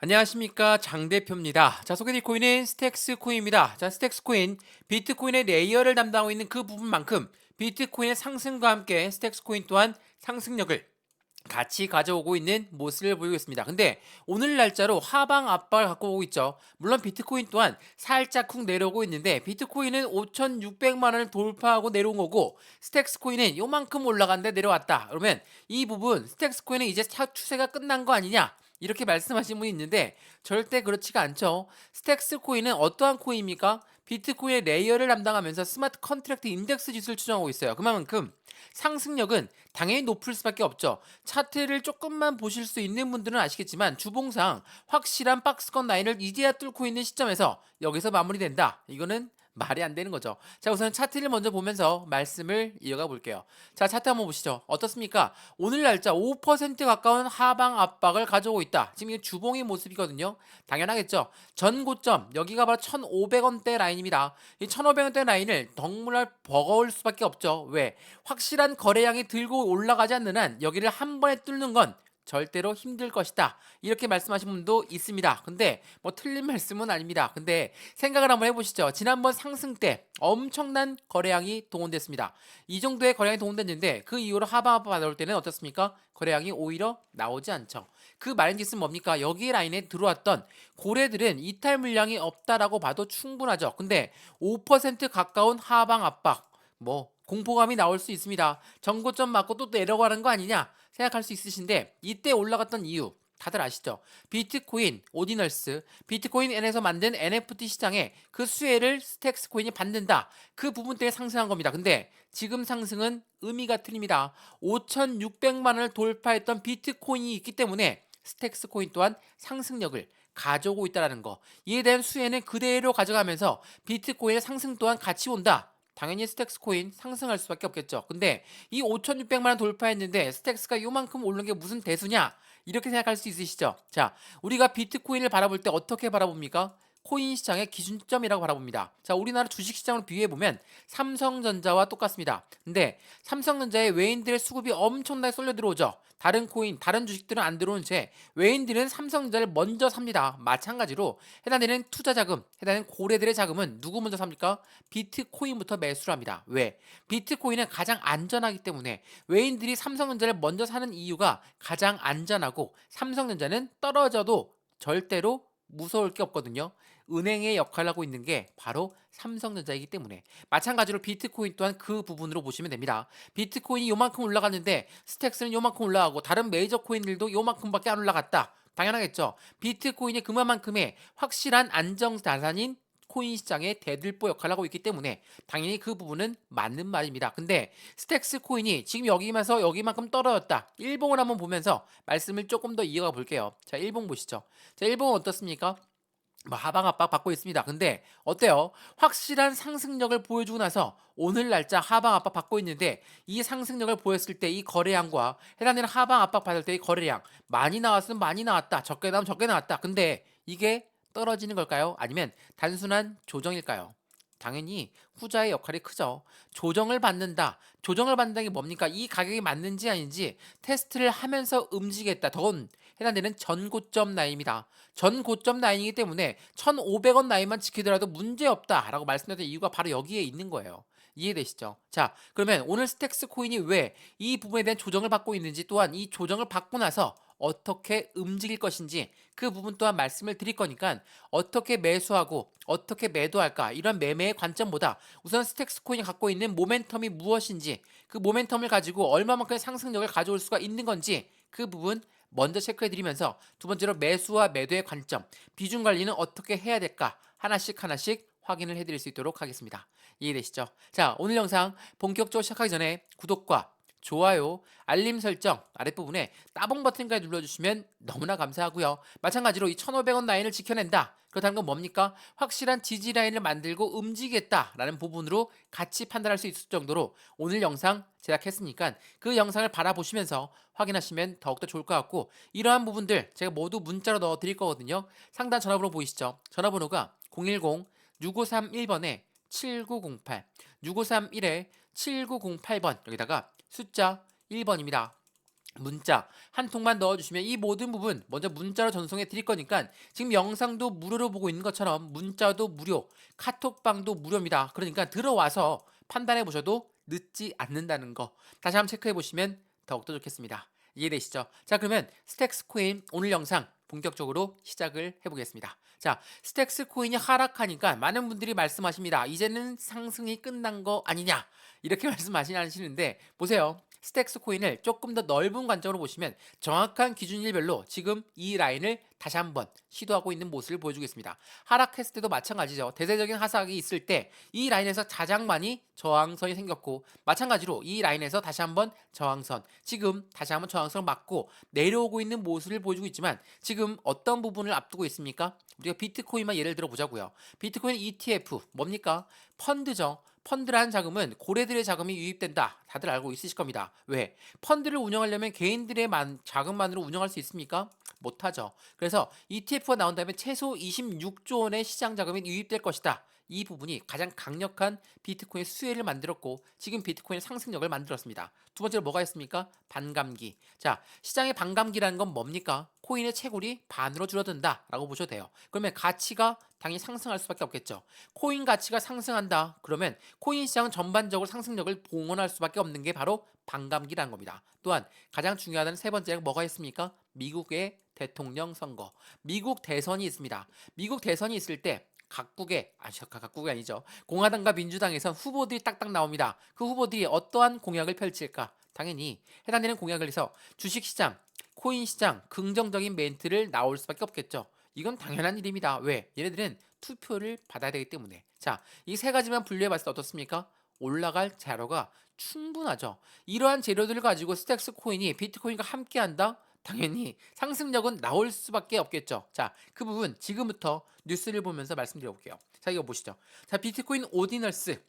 안녕하십니까 장 대표입니다. 자 소개드릴 코인은 스택스 코인입니다. 자 스택스 코인 비트코인의 레이어를 담당하고 있는 그 부분만큼 비트코인의 상승과 함께 스택스 코인 또한 상승력을 같이 가져오고 있는 모습을 보이고 있습니다. 근데 오늘 날짜로 하방 압박을 갖고 오고 있죠. 물론 비트코인 또한 살짝 쿵 내려오고 있는데 비트코인은 5,600만 원을 돌파하고 내려온 거고 스택스 코인은 요만큼 올라갔는데 내려왔다. 그러면 이 부분 스택스 코인은 이제 차 추세가 끝난 거 아니냐? 이렇게 말씀하신 분이 있는데 절대 그렇지가 않죠. 스택스 코인은 어떠한 코인입니까? 비트코인의 레이어를 담당하면서 스마트 컨트랙트 인덱스 지수를 추정하고 있어요. 그만큼 상승력은 당연히 높을 수밖에 없죠. 차트를 조금만 보실 수 있는 분들은 아시겠지만 주봉상 확실한 박스권 라인을 이제야 뚫고 있는 시점에서 여기서 마무리된다. 이거는 말이 안 되는 거죠. 자, 우선 차트를 먼저 보면서 말씀을 이어가 볼게요. 자, 차트 한번 보시죠. 어떻습니까? 오늘 날짜 5% 가까운 하방 압박을 가져오고 있다. 지금 이게 주봉의 모습이거든요. 당연하겠죠. 전 고점, 여기가 바로 1,500원대 라인입니다. 이 1,500원대 라인을 덩물날 버거울 수밖에 없죠. 왜? 확실한 거래량이 들고 올라가지 않는 한 여기를 한 번에 뚫는 건 절대로 힘들 것이다. 이렇게 말씀하신 분도 있습니다. 근데 뭐 틀린 말씀은 아닙니다. 근데 생각을 한번 해보시죠. 지난번 상승 때 엄청난 거래량이 동원됐습니다. 이 정도의 거래량이 동원됐는데 그 이후로 하방하방 받아올 때는 어떻습니까? 거래량이 오히려 나오지 않죠. 그 말인즉슨 뭡니까? 여기 라인에 들어왔던 고래들은 이탈 물량이 없다라고 봐도 충분하죠. 근데 5% 가까운 하방 압박 뭐 공포감이 나올 수 있습니다. 정고점 맞고 또 내려가는 거 아니냐 생각할 수 있으신데 이때 올라갔던 이유 다들 아시죠? 비트코인, 오디널스, 비트코인 N에서 만든 NFT 시장에 그 수혜를 스택스 코인이 받는다. 그 부분 때문에 상승한 겁니다. 근데 지금 상승은 의미가 틀립니다. 5,600만 원을 돌파했던 비트코인이 있기 때문에 스택스 코인 또한 상승력을 가져오고 있다는 거. 이에 대한 수혜는 그대로 가져가면서 비트코인의 상승 또한 같이 온다. 당연히 스택스 코인 상승할 수밖에 없겠죠. 근데 이 5,600만 원 돌파했는데 스택스가 요만큼 오른 게 무슨 대수냐? 이렇게 생각할 수 있으시죠? 자, 우리가 비트코인을 바라볼 때 어떻게 바라봅니까? 코인 시장의 기준점이라고 바라봅니다. 자, 우리나라 주식 시장을 비교해 보면 삼성전자와 똑같습니다. 근데 삼성전자의 외인들의 수급이 엄청나게 쏠려 들어오죠. 다른 코인, 다른 주식들은 안 들어오는 채 외인들은 삼성전자를 먼저 삽니다. 마찬가지로 해당되는 투자 자금, 해당되는 고래들의 자금은 누구 먼저 삽니까? 비트코인부터 매수를 합니다. 왜? 비트코인은 가장 안전하기 때문에 외인들이 삼성전자를 먼저 사는 이유가 가장 안전하고 삼성전자는 떨어져도 절대로 무서울 게 없거든요. 은행의 역할을 하고 있는 게 바로 삼성전자이기 때문에 마찬가지로 비트코인 또한 그 부분으로 보시면 됩니다. 비트코인이 요만큼 올라갔는데 스택스는 요만큼 올라가고 다른 메이저 코인들도 요만큼밖에 안 올라갔다. 당연하겠죠. 비트코인이 그만큼의 확실한 안정 자산인 코인 시장의 대들보 역할을 하고 있기 때문에 당연히 그 부분은 맞는 말입니다. 근데 스택스 코인이 지금 여기면서 여기만큼 떨어졌다. 일봉을 한번 보면서 말씀을 조금 더 이어가 볼게요. 자, 일봉 보시죠. 자, 일봉은 어떻습니까? 뭐 하방 압박 받고 있습니다. 근데 어때요? 확실한 상승력을 보여주고 나서 오늘 날짜 하방 압박 받고 있는데 이 상승력을 보였을 때 이 거래량과 해당되는 하방 압박 받을 때 이 거래량 많이 나왔으면 많이 나왔다. 적게 나오면 적게 나왔다. 근데 이게 떨어지는 걸까요? 아니면 단순한 조정일까요? 당연히 후자의 역할이 크죠. 조정을 받는다. 조정을 받는다는 게 뭡니까? 이 가격이 맞는지 아닌지 테스트를 하면서 움직이겠다. 더군 해당되는 전고점 라인입니다. 전고점 라인이기 때문에 1,500원 라인만 지키더라도 문제없다라고 말씀드렸던 이유가 바로 여기에 있는 거예요. 이해되시죠? 자, 그러면 오늘 스택스 코인이 왜 이 부분에 대한 조정을 받고 있는지 또한 이 조정을 받고 나서 어떻게 움직일 것인지 그 부분 또한 말씀을 드릴 거니까 어떻게 매수하고 어떻게 매도할까 이런 매매의 관점보다 우선 스택스 코인이 갖고 있는 모멘텀이 무엇인지 그 모멘텀을 가지고 얼마만큼의 상승력을 가져올 수가 있는 건지 그 부분 먼저 체크해 드리면서 두 번째로 매수와 매도의 관점 비중 관리는 어떻게 해야 될까 하나씩 하나씩 확인을 해 드릴 수 있도록 하겠습니다. 이해되시죠? 자, 오늘 영상 본격적으로 시작하기 전에 구독과 좋아요, 알림 설정 아랫부분에 따봉 버튼까지 눌러주시면 너무나 감사하고요. 마찬가지로 이 1,500원 라인을 지켜낸다. 그렇다는 건 뭡니까? 확실한 지지 라인을 만들고 움직이겠다라는 부분으로 같이 판단할 수 있을 정도로 오늘 영상 제작했으니까 그 영상을 바라보시면서 확인하시면 더욱더 좋을 것 같고 이러한 부분들 제가 모두 문자로 넣어 드릴 거거든요. 상단 전화번호 보이시죠? 전화번호가 010 6531번에 7908 6531에 7908번 여기다가 숫자 1번입니다. 문자 한 통만 넣어주시면 이 모든 부분 먼저 문자로 전송해 드릴 거니까 지금 영상도 무료로 보고 있는 것처럼 문자도 무료, 카톡방도 무료입니다. 그러니까 들어와서 판단해 보셔도 늦지 않는다는 거 다시 한번 체크해 보시면 더욱더 좋겠습니다. 이해되시죠? 자 그러면 스택스 코인 오늘 영상 본격적으로 시작을 해보겠습니다. 자, 스택스 코인이 하락하니까 많은 분들이 말씀하십니다. 이제는 상승이 끝난 거 아니냐? 이렇게 말씀하시는데 보세요. 스택스 코인을 조금 더 넓은 관점으로 보시면 정확한 기준일별로 지금 이 라인을 다시 한번 시도하고 있는 모습을 보여주겠습니다. 하락했을 때도 마찬가지죠. 대대적인 하락이 있을 때 이 라인에서 가장 많이 저항선이 생겼고 마찬가지로 이 라인에서 다시 한번 저항선 지금 다시 한번 저항선을 맞고 내려오고 있는 모습을 보여주고 있지만 지금 어떤 부분을 앞두고 있습니까? 우리가 비트코인만 예를 들어 보자고요. 비트코인 ETF 뭡니까? 펀드죠. 펀드라는 자금은 고래들의 자금이 유입된다. 다들 알고 있으실 겁니다. 왜? 펀드를 운영하려면 개인들의 만, 자금만으로 운영할 수 있습니까? 못하죠. 그래서 ETF가 나온 다음에 최소 26조 원의 시장 자금이 유입될 것이다. 이 부분이 가장 강력한 비트코인 수혜를 만들었고 지금 비트코인 상승력을 만들었습니다. 두 번째로 뭐가 있습니까? 반감기. 자, 시장의 반감기라는 건 뭡니까? 코인의 채굴이 반으로 줄어든다라고 보셔도 돼요. 그러면 가치가 당연히 상승할 수밖에 없겠죠. 코인 가치가 상승한다. 그러면 코인 시장은 전반적으로 상승력을 봉헌할 수밖에 없는 게 바로 반감기라는 겁니다. 또한 가장 중요하다는 세 번째가 뭐가 있습니까? 미국의 대통령 선거. 미국 대선이 있습니다. 미국 대선이 있을 때 각국의 아니 각국이 아니죠. 공화당과 민주당에선 후보들이 딱딱 나옵니다. 그 후보들이 어떠한 공약을 펼칠까? 당연히 해당되는 공약을 해서 주식시장, 코인시장 긍정적인 멘트를 나올 수밖에 없겠죠. 이건 당연한 일입니다. 왜? 얘네들은 투표를 받아야 되기 때문에. 자, 이 세 가지만 분류해 봤을 때 어떻습니까? 올라갈 자료가 충분하죠. 이러한 재료들을 가지고 스택스 코인이 비트코인과 함께 한다? 당연히 상승력은 나올 수밖에 없겠죠. 자, 그 부분 지금부터 뉴스를 보면서 말씀드려 볼게요. 자, 이거 보시죠. 자, 비트코인 오디널스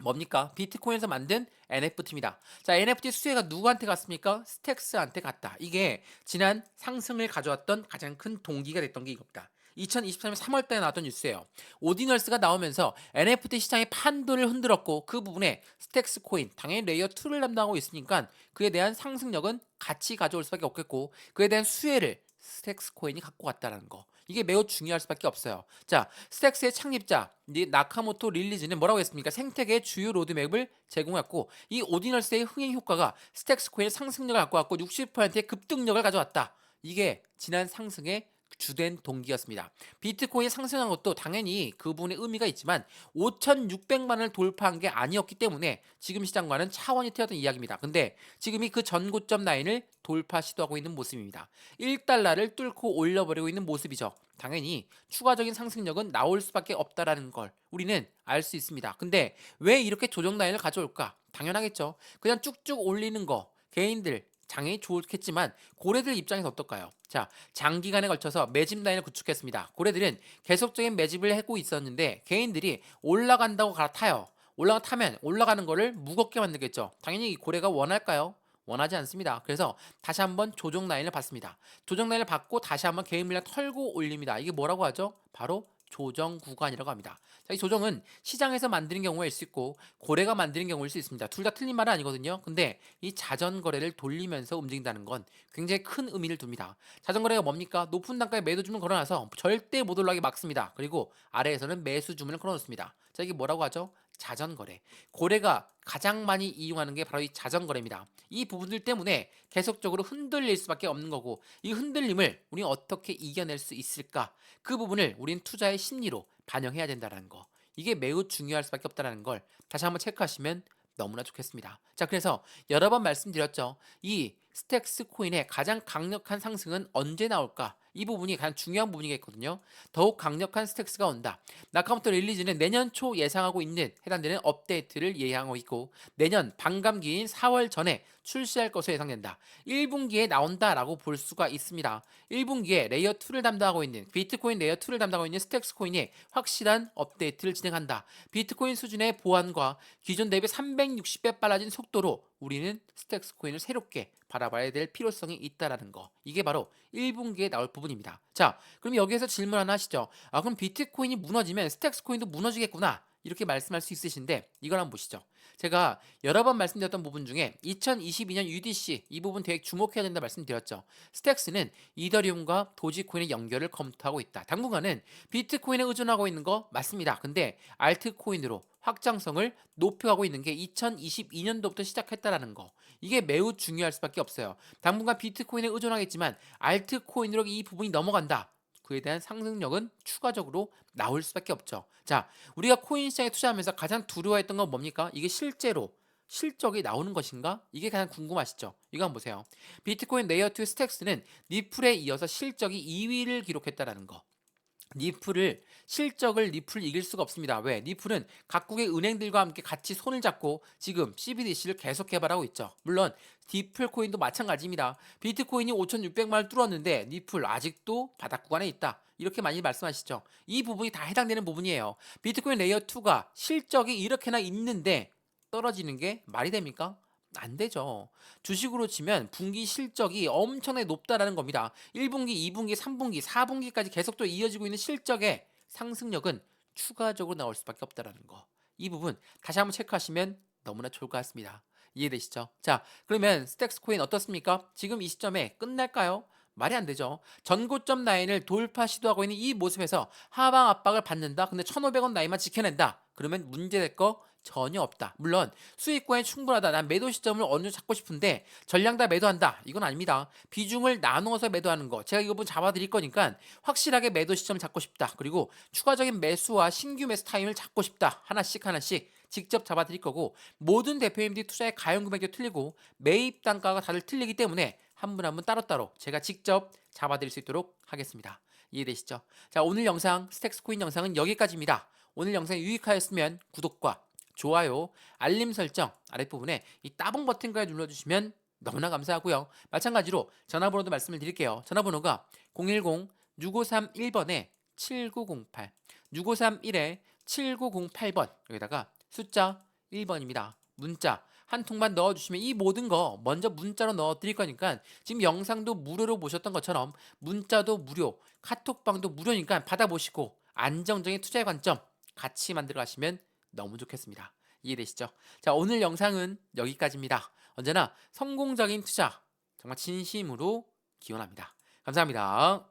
뭡니까? 비트코인에서 만든 NFT입니다. 자, NFT 수혜가 누구한테 갔습니까? 스택스한테 갔다. 이게 지난 상승을 가져왔던 가장 큰 동기가 됐던 게 이겁니다. 2023년 3월 달에 나왔던 뉴스예요. 오디널스가 나오면서 NFT 시장의 판도를 흔들었고 그 부분에 스택스 코인, 당연히 레이어 2를 담당하고 있으니까 그에 대한 상승력은 같이 가져올 수밖에 없겠고 그에 대한 수혜를 스택스 코인이 갖고 왔다는 거. 이게 매우 중요할 수밖에 없어요. 자, 스택스의 창립자 나카모토 릴리즈는 뭐라고 했습니까? 생태계의 주요 로드맵을 제공했고 이 오디널스의 흥행 효과가 스택스 코인의 상승력을 갖고 왔고 60%의 급등력을 가져왔다. 이게 지난 상승의 주된 동기였습니다. 비트코인이 상승한 것도 당연히 그 부분에 의미가 있지만 5,600만을 돌파한 게 아니었기 때문에 지금 시장과는 차원이 틀렸던 이야기입니다. 근데 지금이 그 전고점 라인을 돌파 시도하고 있는 모습입니다. 1달러를 뚫고 올려버리고 있는 모습이죠. 당연히 추가적인 상승력은 나올 수밖에 없다라는 걸 우리는 알 수 있습니다. 근데 왜 이렇게 조정 라인을 가져올까? 당연하겠죠. 그냥 쭉쭉 올리는 거 개인들 장애이 좋겠지만 고래들 입장에서 어떨까요? 자, 장기간에 걸쳐서 매집 라인을 구축했습니다. 고래들은 계속적인 매집을 하고 있었는데 개인들이 올라간다고 갈아타요. 올라가 타면 올라가는 거를 무겁게 만들겠죠. 당연히 이 고래가 원할까요? 원하지 않습니다. 그래서 다시 한번 조정 라인을 받습니다. 조정 라인을 받고 다시 한번 개인 물량 털고 올립니다. 이게 뭐라고 하죠? 바로 조정 구간이라고 합니다. 자, 이 조정은 시장에서 만드는 경우일 수 있고 고래가 만드는 경우일 수 있습니다. 둘 다 틀린 말은 아니거든요. 근데 이 자전 거래를 돌리면서 움직인다는 건 굉장히 큰 의미를 둡니다. 자전 거래가 뭡니까? 높은 단가에 매도 주문을 걸어놔서 절대 못 올라가게 막습니다. 그리고 아래에서는 매수 주문을 걸어놓습니다. 자, 이게 뭐라고 하죠? 자전거래. 고래가 가장 많이 이용하는 게 바로 이 자전거래입니다. 이 부분들 때문에 계속적으로 흔들릴 수밖에 없는 거고 이 흔들림을 우리 어떻게 이겨낼 수 있을까? 그 부분을 우린 투자의 심리로 반영해야 된다는 거. 이게 매우 중요할 수밖에 없다는 걸 다시 한번 체크하시면 너무나 좋겠습니다. 자, 그래서 여러 번 말씀드렸죠. 이 스택스 코인의 가장 강력한 상승은 언제 나올까? 이 부분이 가장 중요한 부분이겠거든요. 더욱 강력한 스택스가 온다. 나카모토 릴리즈는 내년 초 예상하고 있는 해당되는 업데이트를 예상하고 있고 내년 반감기인 4월 전에 출시할 것으로 예상된다. 1분기에 나온다라고 볼 수가 있습니다. 1분기에 레이어 2를 담당하고 있는 비트코인 레이어 2를 담당하고 있는 스택스 코인이 확실한 업데이트를 진행한다. 비트코인 수준의 보안과 기존 대비 360배 빨라진 속도로 우리는 스택스 코인을 새롭게 바라봐야 될 필요성이 있다라는 거. 이게 바로 1분기에 나올 부분입니다. 자, 그럼 여기에서 질문 하나 하시죠. 아, 그럼 비트코인이 무너지면 스택스 코인도 무너지겠구나. 이렇게 말씀할 수 있으신데 이걸 한번 보시죠. 제가 여러 번 말씀드렸던 부분 중에 2022년 UDC 이 부분 되게 주목해야 된다 말씀드렸죠. 스택스는 이더리움과 도지코인의 연결을 검토하고 있다. 당분간은 비트코인에 의존하고 있는 거 맞습니다. 근데 알트코인으로 확장성을 높여가고 있는 게 2022년도부터 시작했다라는 거. 이게 매우 중요할 수밖에 없어요. 당분간 비트코인에 의존하겠지만 알트코인으로 이 부분이 넘어간다. 그에 대한 상승력은 추가적으로 나올 수밖에 없죠. 자, 우리가 코인 시장에 투자하면서 가장 두려워했던 건 뭡니까? 이게 실제로 실적이 나오는 것인가? 이게 가장 궁금하시죠? 이거 한번 보세요. 비트코인 레이어 2 스택스는 니플에 이어서 실적이 2위를 기록했다라는 거. 니플을 실적을 니플 이길 수가 없습니다. 왜? 니플은 각국의 은행들과 함께 같이 손을 잡고 지금 CBDC를 계속 개발하고 있죠. 물론 디플 코인도 마찬가지입니다. 비트코인이 5,600만 을 뚫었는데 니플 아직도 바닥 구간에 있다. 이렇게 많이 말씀하시죠. 이 부분이 다 해당되는 부분이에요. 비트코인 레이어 2가 실적이 이렇게나 있는데 떨어지는 게 말이 됩니까? 안 되죠. 주식으로 치면 분기 실적이 엄청나게 높다라는 겁니다. 1분기, 2분기, 3분기, 4분기까지 계속 또 이어지고 있는 실적의 상승력은 추가적으로 나올 수밖에 없다라는 거. 이 부분 다시 한번 체크하시면 너무나 좋을 것 같습니다. 이해되시죠? 자, 그러면 스택스 코인 어떻습니까? 지금 이 시점에 끝날까요? 말이 안 되죠. 전고점 라인을 돌파 시도하고 있는 이 모습에서 하방 압박을 받는다. 근데 1,500원 라인만 지켜낸다. 그러면 문제될 거 전혀 없다. 물론 수익권이 충분하다. 난 매도 시점을 어느 정도 잡고 싶은데 전량 다 매도한다. 이건 아닙니다. 비중을 나누어서 매도하는 거. 제가 이 부분 잡아드릴 거니까 확실하게 매도 시점을 잡고 싶다. 그리고 추가적인 매수와 신규 매수 타임을 잡고 싶다. 하나씩 하나씩 직접 잡아드릴 거고 모든 대표님들이 투자의 가용 금액도 틀리고 매입 단가가 다들 틀리기 때문에 한 분 한 분 따로따로 제가 직접 잡아드릴 수 있도록 하겠습니다. 이해되시죠? 자 오늘 영상 스택스 코인 영상은 여기까지입니다. 오늘 영상이 유익하였으면 구독과 좋아요, 알림 설정 아랫부분에 이 따봉 버튼까지 눌러주시면 너무나 감사하고요. 마찬가지로 전화번호도 말씀을 드릴게요. 전화번호가 010-6531번에 7908 6531에 7908번 여기다가 숫자 1번입니다. 문자 한 통만 넣어주시면 이 모든 거 먼저 문자로 넣어드릴 거니까 지금 영상도 무료로 보셨던 것처럼 문자도 무료, 카톡방도 무료니까 받아보시고 안정적인 투자의 관점 같이 만들어 가시면 너무 좋겠습니다. 이해되시죠? 자, 오늘 영상은 여기까지입니다. 언제나 성공적인 투자 정말 진심으로 기원합니다. 감사합니다.